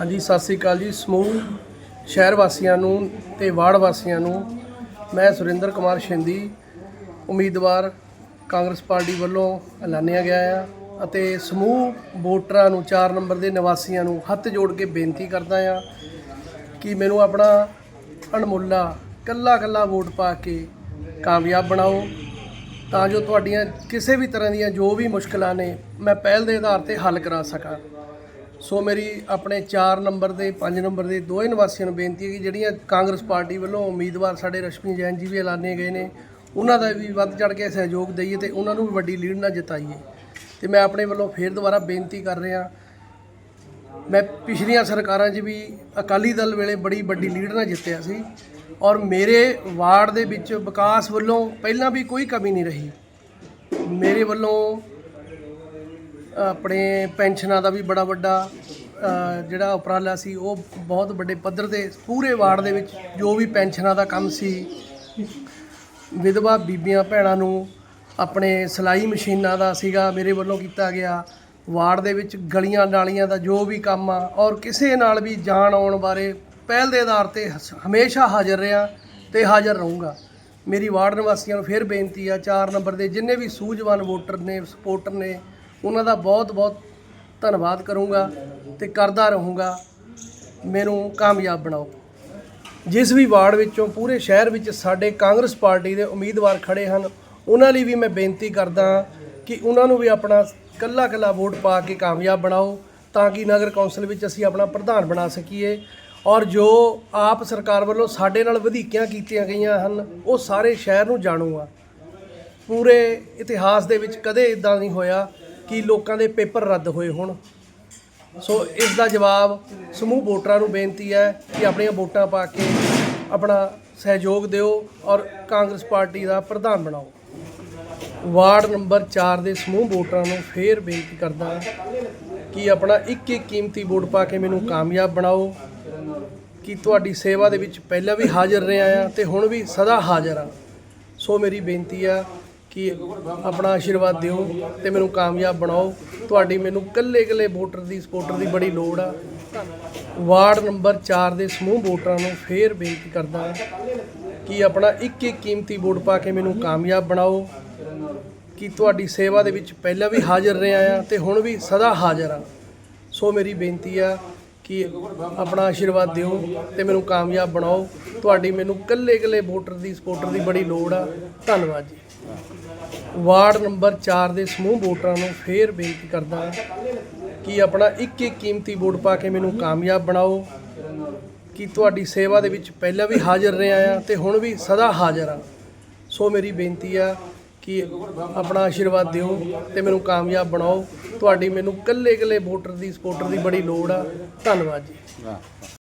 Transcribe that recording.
ਹਾਂਜੀ, ਸਤਿ ਸ੍ਰੀ ਅਕਾਲ ਜੀ। ਸਮੂਹ ਸ਼ਹਿਰ ਵਾਸੀਆਂ ਨੂੰ ਤੇ ਵਾਰਡ ਵਾਸੀਆਂ ਨੂੰ ਮੈਂ ਸੁਰਿੰਦਰ ਕੁਮਾਰ ਸ਼ਿੰਦੀ, ਉਮੀਦਵਾਰ ਕਾਂਗਰਸ ਪਾਰਟੀ ਵੱਲੋਂ ਐਲਾਨਿਆ ਗਿਆ ਆ ਅਤੇ ਸਮੂਹ ਵੋਟਰਾਂ ਨੂੰ 4 ਨੰਬਰ ਦੇ ਨਿਵਾਸੀਆਂ ਨੂੰ ਹੱਥ ਜੋੜ ਕੇ ਬੇਨਤੀ ਕਰਦਾ ਆ ਕਿ ਮੈਨੂੰ ਆਪਣਾ ਅਣਮੁੱਲਾ ਕੱਲਾ ਕੱਲਾ ਵੋਟ ਪਾ ਕੇ ਕਾਮਯਾਬ ਬਣਾਓ। ਤਾਂ ਜੋ ਤੁਹਾਡੀਆਂ ਕਿਸੇ ਵੀ ਤਰ੍ਹਾਂ ਦੀਆਂ ਜੋ ਵੀ ਮੁਸ਼ਕਲਾਂ ਨੇ, ਮੈਂ ਪਹਿਲ ਦੇ ਆਧਾਰ ਤੇ ਹੱਲ ਕਰਾ ਸਕਾਂ। ਸੋ ਮੇਰੀ ਆਪਣੇ 4 ਨੰਬਰ ਦੇ 5 ਨੰਬਰ ਦੇ ਦੋਵੇਂ ਨਿਵਾਸੀਆਂ ਨੂੰ ਬੇਨਤੀ ਹੈ ਕਿ ਜਿਹੜੀਆਂ ਕਾਂਗਰਸ ਪਾਰਟੀ ਵੱਲੋਂ ਉਮੀਦਵਾਰ ਸਾਡੇ ਰਸ਼ਮੀ ਜੈਨ ਜੀ ਵੀ ਐਲਾਨੇ ਗਏ ਨੇ, ਉਹਨਾਂ ਦਾ ਵੀ ਵੱਧ ਚੜ ਕੇ ਸਹਿਯੋਗ ਦਈਏ ਤੇ ਉਹਨਾਂ ਨੂੰ ਵੀ ਵੱਡੀ ਲੀਡ ਨਾਲ ਜਿਤਾਈਏ। ਤੇ ਮੈਂ ਆਪਣੇ ਵੱਲੋਂ ਫੇਰ ਦੁਬਾਰਾ ਬੇਨਤੀ ਕਰ ਰਿਹਾ, ਮੈਂ ਪਿਛਲੀਆਂ ਸਰਕਾਰਾਂ 'ਚ ਵੀ ਅਕਾਲੀ ਦਲ ਵੇਲੇ ਬੜੀ ਵੱਡੀ ਲੀਡ ਨਾਲ ਜਿੱਤਿਆ ਸੀ ਔਰ ਮੇਰੇ ਵਾਰਡ ਦੇ ਵਿੱਚ ਵਿਕਾਸ ਵੱਲੋਂ ਪਹਿਲਾਂ ਵੀ ਕੋਈ ਕਮੀ ਨਹੀਂ ਰਹੀ। ਮੇਰੇ ਵੱਲੋਂ ਆਪਣੇ ਪੈਨਸ਼ਨਾਂ ਦਾ ਵੀ ਬੜਾ ਵੱਡਾ ਜਿਹੜਾ ਉਪਰਾਲਾ ਸੀ, ਉਹ ਬਹੁਤ ਵੱਡੇ ਪੱਧਰ ਤੇ ਪੂਰੇ ਵਾਰਡ ਦੇ ਵਿੱਚ ਜੋ ਵੀ ਪੈਨਸ਼ਨਾਂ ਦਾ ਕੰਮ ਸੀ, ਵਿਧਵਾ ਬੀਬੀਆਂ ਭੈਣਾਂ ਨੂੰ ਆਪਣੇ ਸਿਲਾਈ ਮਸ਼ੀਨਾਂ ਦਾ ਸੀਗਾ, ਮੇਰੇ ਵੱਲੋਂ ਕੀਤਾ ਗਿਆ। ਵਾਰਡ ਦੇ ਵਿੱਚ ਗਲੀਆਂ ਨਾਲੀਆਂ ਦਾ ਜੋ ਵੀ ਕੰਮ ਆ, ਔਰ ਕਿਸੇ ਨਾਲ ਵੀ ਜਾਣ ਆਉਣ ਬਾਰੇ ਪਹਿਲ ਦੇ ਆਧਾਰ ਤੇ ਹਸ- ਹਮੇਸ਼ਾ ਹਾਜ਼ਰ ਰਿਹਾ ਤੇ ਹਾਜ਼ਰ ਰਹੂੰਗਾ। ਮੇਰੀ ਵਾਰਡ ਨਿਵਾਸੀਆਂ ਨੂੰ ਫਿਰ ਬੇਨਤੀ ਆ 4 ਨੰਬਰ ਦੇ ਜਿੰਨੇ ਵੀ ਸੂਝਵਾਨ ਵੋਟਰ ਨੇ, ਸਪੋਰਟਰ ਨੇ ਉਹਨਾਂ ਦਾ ਬਹੁਤ ਬਹੁਤ ਧੰਨਵਾਦ ਕਰੂੰਗਾ ਤੇ ਕਰਦਾ ਰਹੂੰਗਾ। ਮੈਨੂੰ ਕਾਮਯਾਬ ਬਣਾਓ। ਜਿਸ ਵੀ ਵਾਰਡ ਵਿੱਚੋਂ, ਪੂਰੇ ਸ਼ਹਿਰ ਵਿੱਚ ਸਾਡੇ ਕਾਂਗਰਸ ਪਾਰਟੀ ਦੇ ਉਮੀਦਵਾਰ ਖੜੇ ਹਨ, ਉਹਨਾਂ ਲਈ ਵੀ ਮੈਂ ਬੇਨਤੀ ਕਰਦਾ ਕਿ ਉਹਨਾਂ ਨੂੰ ਵੀ ਆਪਣਾ ਕੱਲਾ ਕੱਲਾ ਵੋਟ ਪਾ ਕੇ ਕਾਮਯਾਬ ਬਣਾਓ, ਤਾਂ ਕਿ ਨਗਰ ਕੌਂਸਲ ਵਿੱਚ ਅਸੀਂ ਆਪਣਾ ਪ੍ਰਧਾਨ ਬਣਾ ਸਕੀਏ। ਔਰ ਜੋ ਆਪ ਸਰਕਾਰ ਵੱਲੋਂ ਸਾਡੇ ਨਾਲ ਵਧੀਕੀਆਂ ਕੀਤੀਆਂ ਗਈਆਂ ਹਨ, ਉਹ ਸਾਰੇ ਸ਼ਹਿਰ ਨੂੰ ਜਾਣੂਗਾ ਪੂਰੇ ਇਤਿਹਾਸ ਦੇ ਵਿੱਚ ਕਦੇ ਇਦਾਂ ਨਹੀਂ ਹੋਇਆ ਕਿ ਲੋਕਾਂ ਦੇ ਪੇਪਰ ਰੱਦ ਹੋਏ ਹੋਣ। ਸੋ ਇਸ ਦਾ ਜਵਾਬ ਸਮੂਹ ਵੋਟਰਾਂ ਨੂੰ ਬੇਨਤੀ ਹੈ ਕਿ ਆਪਣੀਆਂ ਵੋਟਾਂ ਪਾ ਕੇ ਆਪਣਾ ਸਹਿਯੋਗ ਦਿਓ ਔਰ ਕਾਂਗਰਸ ਪਾਰਟੀ ਦਾ ਪ੍ਰਧਾਨ ਬਣਾਓ। ਵਾਰਡ ਨੰਬਰ 4 ਦੇ ਸਮੂਹ ਵੋਟਰਾਂ ਨੂੰ ਫੇਰ ਬੇਨਤੀ ਕਰਦਾ ਕਿ ਆਪਣਾ ਇੱਕ ਇੱਕ ਕੀਮਤੀ ਵੋਟ ਪਾ ਕੇ ਮੈਨੂੰ ਕਾਮਯਾਬ ਬਣਾਓ। ਕਿ ਤੁਹਾਡੀ ਸੇਵਾ ਦੇ ਵਿੱਚ ਪਹਿਲਾਂ ਵੀ ਹਾਜ਼ਰ ਰਿਹਾ ਆ ਤੇ ਹੁਣ ਵੀ ਸਦਾ ਹਾਜ਼ਰ ਆ। ਸੋ ਮੇਰੀ ਬੇਨਤੀ ਆ ਕਿ ਆਪਣਾ ਆਸ਼ੀਰਵਾਦ ਦਿਓ ਤੇ ਮੈਨੂੰ ਕਾਮਯਾਬ ਬਣਾਓ। ਤੁਹਾਡੀ ਮੈਨੂੰ ਕੱਲੇ ਕੱਲੇ ਵੋਟਰ ਦੀ, ਸਪੋਰਟਰ ਦੀ ਬੜੀ ਲੋੜ ਆ। ਵਾਰਡ ਨੰਬਰ 4 ਦੇ ਸਮੂਹ ਵੋਟਰਾਂ ਨੂੰ ਫੇਰ ਬੇਨਤੀ ਕਰਦਾ ਕਿ ਆਪਣਾ ਇੱਕ ਇੱਕ ਕੀਮਤੀ ਵੋਟ ਪਾ ਕੇ ਮੈਨੂੰ ਕਾਮਯਾਬ ਬਣਾਓ। ਕਿ ਤੁਹਾਡੀ ਸੇਵਾ ਦੇ ਵਿੱਚ ਪਹਿਲਾਂ ਵੀ ਹਾਜ਼ਰ ਰਿਹਾ ਆ ਤੇ ਹੁਣ ਵੀ ਸਦਾ ਹਾਜ਼ਰ ਆ। ਸੋ ਮੇਰੀ ਬੇਨਤੀ ਆ ਕਿ ਆਪਣਾ ਆਸ਼ੀਰਵਾਦ ਦਿਓ ਤੇ ਮੈਨੂੰ ਕਾਮਯਾਬ ਬਣਾਓ। ਤੁਹਾਡੀ ਮੈਨੂੰ ਕੱਲੇ ਕੱਲੇ ਵੋਟਰ ਦੀ, ਸਪੋਰਟਰ ਦੀ ਬੜੀ ਲੋੜ ਆ। ਧੰਨਵਾਦ ਜੀ। ਵਾਰਡ ਨੰਬਰ 4 ਦੇ ਸਮੂਹ ਵੋਟਰਾਂ ਨੂੰ ਫੇਰ ਬੇਨਤੀ ਕਰਦਾ ਕਿ ਆਪਣਾ ਇੱਕ ਇੱਕ ਕੀਮਤੀ ਵੋਟ ਪਾ ਕੇ ਮੈਨੂੰ ਕਾਮਯਾਬ ਬਣਾਓ। ਕਿ ਤੁਹਾਡੀ ਸੇਵਾ ਦੇ ਵਿੱਚ ਪਹਿਲਾਂ ਵੀ ਹਾਜ਼ਰ ਰਿਹਾ ਆ ਤੇ ਹੁਣ ਵੀ ਸਦਾ ਹਾਜ਼ਰ ਆ। ਸੋ ਮੇਰੀ ਬੇਨਤੀ ਆ ਕਿ ਆਪਣਾ ਆਸ਼ੀਰਵਾਦ ਦਿਓ ਤੇ ਮੈਨੂੰ ਕਾਮਯਾਬ ਬਣਾਓ। ਤੁਹਾਡੀ ਮੈਨੂੰ ਕੱਲੇ ਕੱਲੇ ਵੋਟਰ ਦੀ ਸਪੋਰਟਰ ਦੀ ਬੜੀ ਲੋੜ ਆ। ਧੰਨਵਾਦ ਜੀ।